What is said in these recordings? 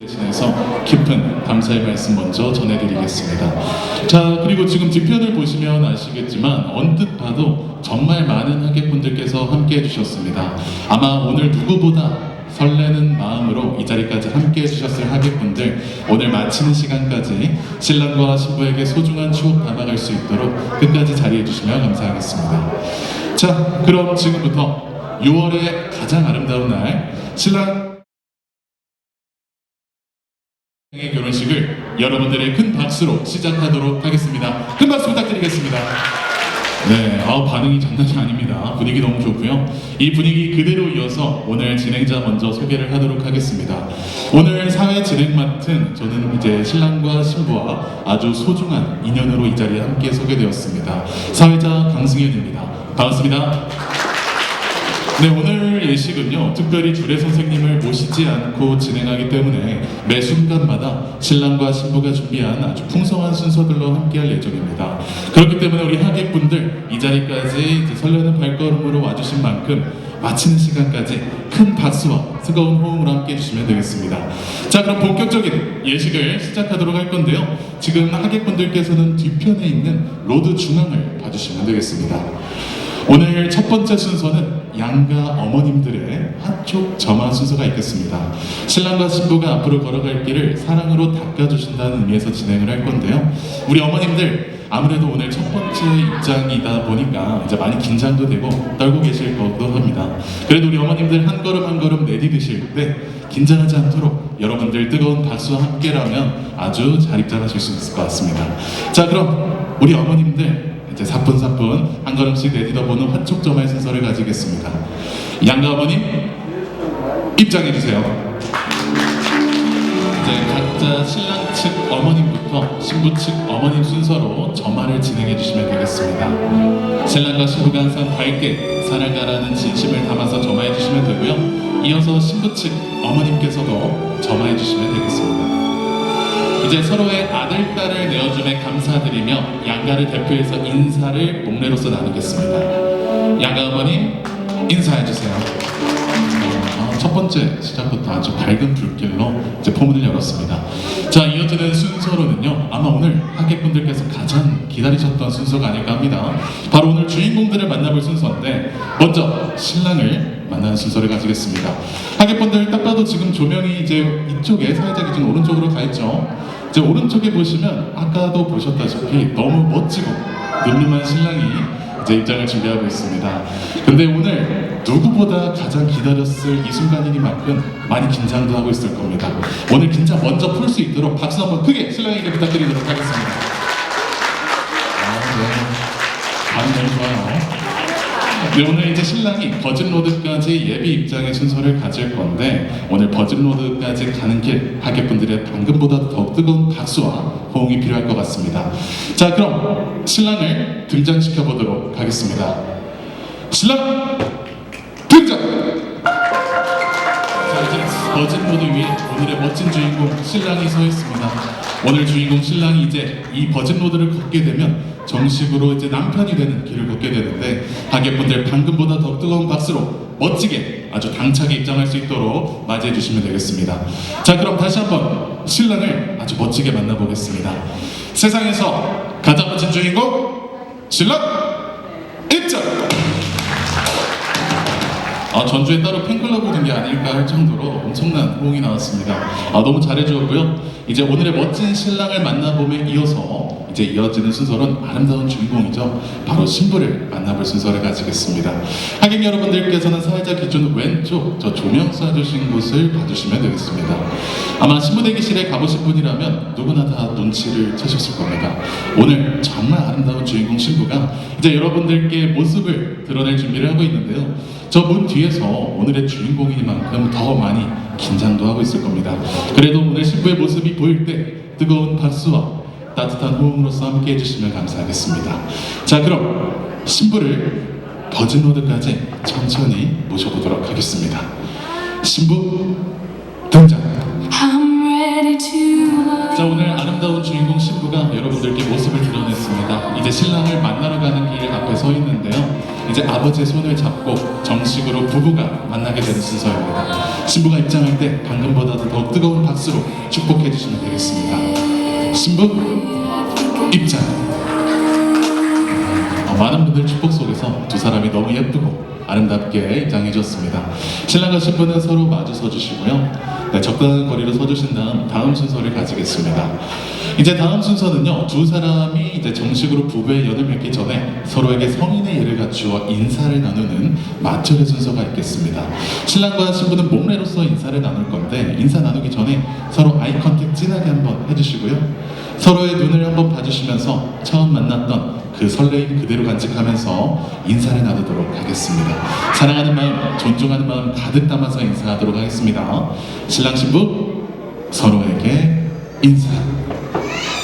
대신해서 깊은 감사의 말씀 먼저 전해드리겠습니다. 자, 그리고 지금 뒤편을 보시면 아시겠지만 언뜻 봐도 정말 많은 하객분들께서 함께 해주셨습니다. 아마 오늘 누구보다 설레는 마음으로 이 자리까지 함께 해주셨을 하객분들 오늘 마치는 시간까지 신랑과 신부에게 소중한 추억 담아갈 수 있도록 끝까지 자리해 주시면 감사하겠습니다. 자, 그럼 지금부터 6월의 가장 아름다운 날 신랑 결혼식을 여러분들의 큰 박수로 시작하도록 하겠습니다. 큰 박수 부탁드리겠습니다. 네, 아, 반응이 장난이 아닙니다. 분위기 너무 좋고요. 이 분위기 그대로 이어서 오늘 진행자 먼저 소개를 하도록 하겠습니다. 오늘 사회 진행 맡은 저는 이제 신랑과 신부와 아주 소중한 인연으로 이 자리에 함께 소개되었습니다. 사회자 강승현입니다. 반갑습니다. 네, 오늘 예식은요, 특별히 주례 선생님을 모시지 않고 진행하기 때문에 매 순간마다 신랑과 신부가 준비한 아주 풍성한 순서들로 함께할 예정입니다. 그렇기 때문에 우리 하객분들 이 자리까지 설레는 발걸음으로 와주신 만큼 마치는 시간까지 큰 박수와 뜨거운 호응으로 함께 해주시면 되겠습니다. 자, 그럼 본격적인 예식을 시작하도록 할 건데요. 지금 하객분들께서는 뒤편에 있는 로드 중앙을 봐주시면 되겠습니다. 오늘 첫 번째 순서는 양가 어머님들의 한쪽 점화 순서가 있겠습니다. 신랑과 신부가 앞으로 걸어갈 길을 사랑으로 닦아주신다는 의미에서 진행을 할 건데요. 우리 어머님들 아무래도 오늘 첫 번째 입장이다 보니까 이제 많이 긴장도 되고 떨고 계실 거기도 합니다. 그래도 우리 어머님들 한 걸음 한 걸음 내디드실 때 긴장하지 않도록 여러분들 뜨거운 박수와 함께라면 아주 잘 입장하실 수 있을 것 같습니다. 자 그럼 우리 어머님들 이제 사뿐사뿐 한 걸음씩 내딛어보는 화촉점의 순서를 가지겠습니다. 양가 어머님 입장해 주세요. 이제 각자 신랑 측 어머님부터 신부 측 어머님 순서로 점화를 진행해 주시면 되겠습니다. 신랑과 신부가 항상 밝게 살아가라는 진심을 담아서 점화해 주시면 되고요. 이어서 신부 측 어머님께서도 점화해 주시면 되겠습니다. 이제 서로의 아들, 딸을 내어줌에 감사드리며 양가를 대표해서 인사를 목례로서 나누겠습니다. 양가 어머님 인사해 주세요. 어, 첫 번째 시작부터 아주 밝은 불길로 이제 포문을 열었습니다. 자 이어지는 순서로는요 아마 오늘 하객분들께서 가장 기다리셨던 순서가 아닐까 합니다. 바로 오늘 주인공들을 만나볼 순서인데 먼저 신랑을 만나는 순서를 가지겠습니다. 하객분들 딱 봐도 지금 조명이 이제 이쪽에 사회자 기준 오른쪽으로 가 있죠. 이제 오른쪽에 보시면 아까도 보셨다시피 너무 멋지고 늠름한 신랑이 이제 입장을 준비하고 있습니다. 근데 오늘 누구보다 가장 기다렸을 이 순간이니만큼 많이 긴장도 하고 있을 겁니다. 오늘 긴장 먼저 풀 수 있도록 박수 한번 크게 신랑에게 부탁드리도록 하겠습니다. 오늘 이제 신랑이 버진로드까지 예비 입장의 순서를 가질 건데 오늘 버진로드까지 가는 길 하객분들의 방금보다 더 뜨거운 박수와 호응이 필요할 것 같습니다. 자 그럼 신랑을 등장시켜 보도록 하겠습니다. 신랑 등장! 자 이제 버진로드 위에 오늘의 멋진 주인공 신랑이 서 있습니다. 오늘 주인공 신랑이 이제 이 버진로드를 걷게 되면 정식으로 이제 남편이 되는 길을 걷게 되는데 하객분들 방금보다 더 뜨거운 박수로 멋지게 아주 당차게 입장할 수 있도록 맞이해 주시면 되겠습니다. 자 그럼 다시 한번 신랑을 아주 멋지게 만나보겠습니다. 세상에서 가장 멋진 주인공 신랑 입장! 아, 전주에 따로 팬클럽을 둔게 아닐까 할 정도로 엄청난 호응이 나왔습니다. 아, 너무 잘해주었고요. 이제 오늘의 멋진 신랑을 만나봄에 이어서 이제 이어지는 순서는 아름다운 주인공이죠. 바로 신부를 만나볼 순서를 가지겠습니다. 하객 여러분들께서는 사회자 기준 왼쪽 저 조명 쏴주신 곳을 봐주시면 되겠습니다. 아마 신부 대기실에 가보신 분이라면 누구나 다 눈치를 채셨을 겁니다. 오늘 정말 아름다운 주인공 신부가 이제 여러분들께 모습을 드러낼 준비를 하고 있는데요. 저 문 뒤에서 오늘의 주인공이니만큼 더 많이 긴장도 하고 있을 겁니다. 그래도 오늘 신부의 모습이 보일 때 뜨거운 박수와 따뜻한 호응으로서 함께 해주시면 감사하겠습니다. 자, 그럼 신부를 버진로드까지 천천히 모셔보도록 하겠습니다. 신부 등장! 자 오늘 아름다운 주인공 신부가 여러분들께 모습을 드러냈습니다. 이제 신랑을 만나러 가는 길 앞에 서 있는데요. 이제 아버지의 손을 잡고 정식으로 부부가 만나게 되는 순서입니다. 신부가 입장할 때 방금보다도 더 뜨거운 박수로 축복해 주시면 되겠습니다. 신부 입장. 어, 많은 분들 축복 속에서 두 사람이 너무 예쁘고 아름답게 입장해 줬습니다. 신랑과 신부는 서로 마주 서 주시고요. 네, 적당한 거리로 서 주신 다음 다음 순서를 가지겠습니다. 이제 다음 순서는요. 두 사람이 이제 정식으로 부부의 연을 맺기 전에 서로에게 성인의 예를 갖추어 인사를 나누는 마철의 순서가 있겠습니다. 신랑과 신부는 목례로서 인사를 나눌 건데 인사 나누기 전에 서로 아이 컨택 진하게 한번 해주시고요. 서로의 눈을 한번 봐주시면서 처음 만났던 그 설레임 그대로 간직하면서 인사를 나누도록 하겠습니다. 사랑하는 마음, 존중하는 마음 가득 담아서 인사하도록 하겠습니다. 신랑 신부 서로에게 인사.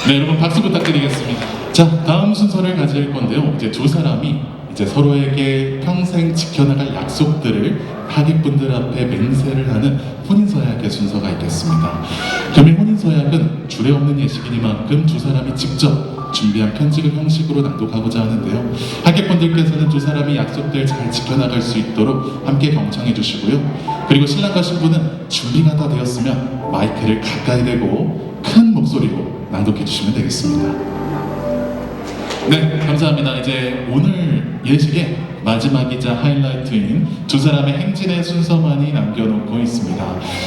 네, 여러분 박수 부탁드리겠습니다. 자, 다음 순서를 가질 건데요. 이제 두 사람이 이제 서로에게 평생 지켜나갈 약속들을 하객분들 앞에 맹세를 하는 혼인서약의 순서가 있겠습니다. 금일 혼인서약은 주례 없는 예식이니만큼 두 사람이 직접 준비한 편집을 형식으로 낭독하고자 하는데요. 하객분들께서는 두 사람이 약속들 잘 지켜나갈 수 있도록 함께 경청해 주시고요. 그리고 신랑과 신부는 준비가 다 되었으면 마이크를 가까이 대고 큰 목소리로 낭독해 주시면 되겠습니다. 네, 감사합니다. 이제 오늘 예식의 마지막이자 하이라이트인 두 사람의 행진의 순서만이 남겨놓고 있습니다.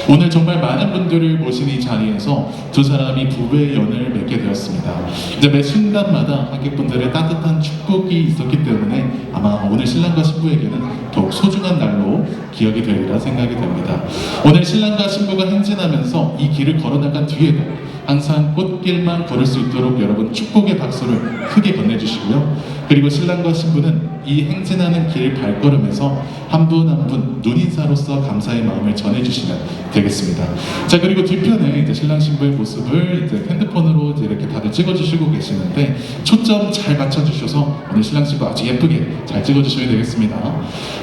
오늘 정말 많은 분들을 모신 이 자리에서 두 사람이 부부의 연을 맺게 되었습니다. 이제 매 순간마다 하객분들의 따뜻한 축복이 있었기 때문에 아마 오늘 신랑과 신부에게는 더욱 소중한 날로 기억이 되리라 생각이 됩니다. 오늘 신랑과 신부가 행진하면서 이 길을 걸어나간 뒤에도 항상 꽃길만 걸을 수 있도록 여러분 축복의 박수를 크게 건네주시고요. 그리고 신랑과 신부는 이 행진 하는 길 발걸음에서 한 분 한 분 눈인사로서 감사의 마음을 전해주시면 되겠습니다. 자 그리고 뒤편에 이제 신랑 신부의 모습을 이제 핸드폰으로 이제 이렇게 다들 찍어주시고 계시는데 초점 잘 맞춰주셔서 오늘 신랑 신부 아주 예쁘게 잘 찍어주시면 되겠습니다.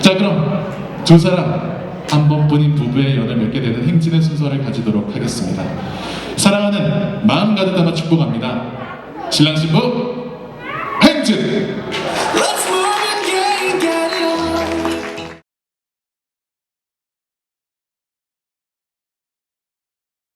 자 그럼 두 사람 한 번뿐인 부부의 연을 맺게 되는 행진의 순서를 가지도록 하겠습니다. 사랑하는 마음 가득 담아 축복합니다. 신랑 신부!